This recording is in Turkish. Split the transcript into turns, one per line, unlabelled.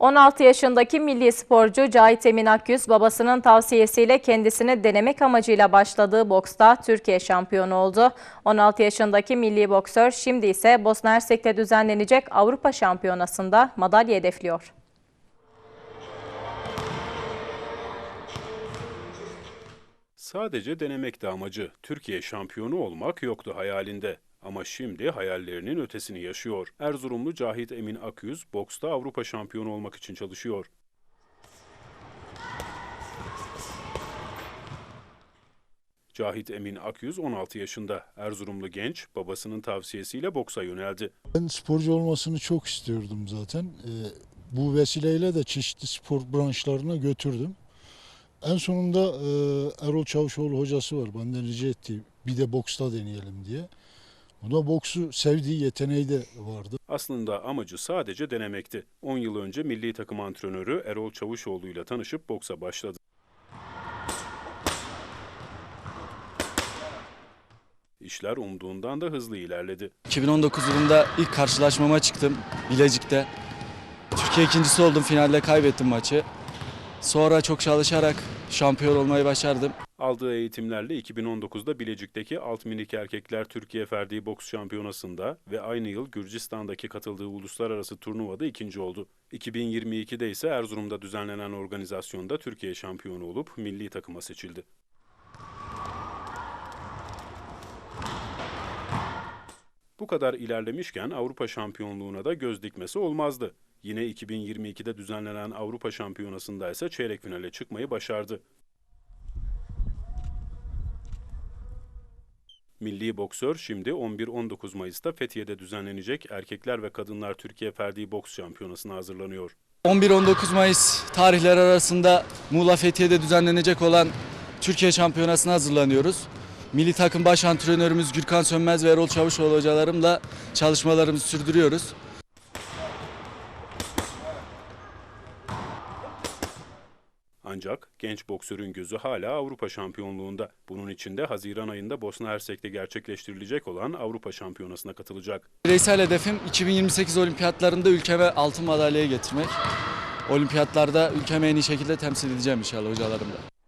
16 yaşındaki milli sporcu Cahit Emin Akyüz babasının tavsiyesiyle kendisini denemek amacıyla başladığı boksta Türkiye şampiyonu oldu. 16 yaşındaki milli boksör şimdi ise Bosna Hersek'te düzenlenecek Avrupa Şampiyonası'nda madalya hedefliyor.
Sadece denemekti amacı. Türkiye şampiyonu olmak yoktu hayalinde. Ama şimdi hayallerinin ötesini yaşıyor. Erzurumlu Cahit Emin Akyüz, boksta Avrupa şampiyonu olmak için çalışıyor. Cahit Emin Akyüz 16 yaşında. Erzurumlu genç, babasının tavsiyesiyle boksa yöneldi.
Ben sporcu olmasını çok istiyordum zaten. Ee, bu vesileyle de çeşitli spor branşlarına götürdüm. En sonunda e, Erol Çavuşoğlu hocası var. Benden rica etti bir de boksta deneyelim diye. O da boksu sevdiği yeteneği de vardı.
Aslında amacı sadece denemekti. 10 yıl önce milli takım antrenörü Erol Çavuşoğlu ile tanışıp boksa başladı. İşler umduğundan da hızlı ilerledi.
2019 yılında ilk karşılaşmama çıktım Bilecik'te. Türkiye ikincisi oldum. Finalde kaybettim maçı. Sonra çok çalışarak şampiyon olmayı başardım.
Aldığı eğitimlerle 2019'da Bilecik'teki alt minik erkekler Türkiye Ferdi Boks Şampiyonası'nda ve aynı yıl Gürcistan'daki katıldığı uluslararası turnuvada ikinci oldu. 2022'de ise Erzurum'da düzenlenen organizasyonda Türkiye şampiyonu olup milli takıma seçildi. Bu kadar ilerlemişken Avrupa şampiyonluğuna da göz dikmesi olmazdı. Yine 2022'de düzenlenen Avrupa Şampiyonası'nda ise çeyrek finale çıkmayı başardı. Milli boksör şimdi 11-19 Mayıs'ta Fethiye'de düzenlenecek Erkekler ve Kadınlar Türkiye Ferdi Boks Şampiyonası'na hazırlanıyor.
11-19 Mayıs tarihleri arasında Muğla Fethiye'de düzenlenecek olan Türkiye Şampiyonası'na hazırlanıyoruz. Milli takım baş antrenörümüz Gürkan Sönmez ve Erol Çavuşoğlu hocalarımla çalışmalarımızı sürdürüyoruz.
Ancak genç boksörün gözü hala Avrupa şampiyonluğunda. Bunun için de Haziran ayında Bosna Hersek'te gerçekleştirilecek olan Avrupa Şampiyonası'na katılacak.
Bireysel hedefim 2028 olimpiyatlarında ülkeme altın madalyayı getirmek. Olimpiyatlarda ülkemi en iyi şekilde temsil edeceğim inşallah hocalarımla.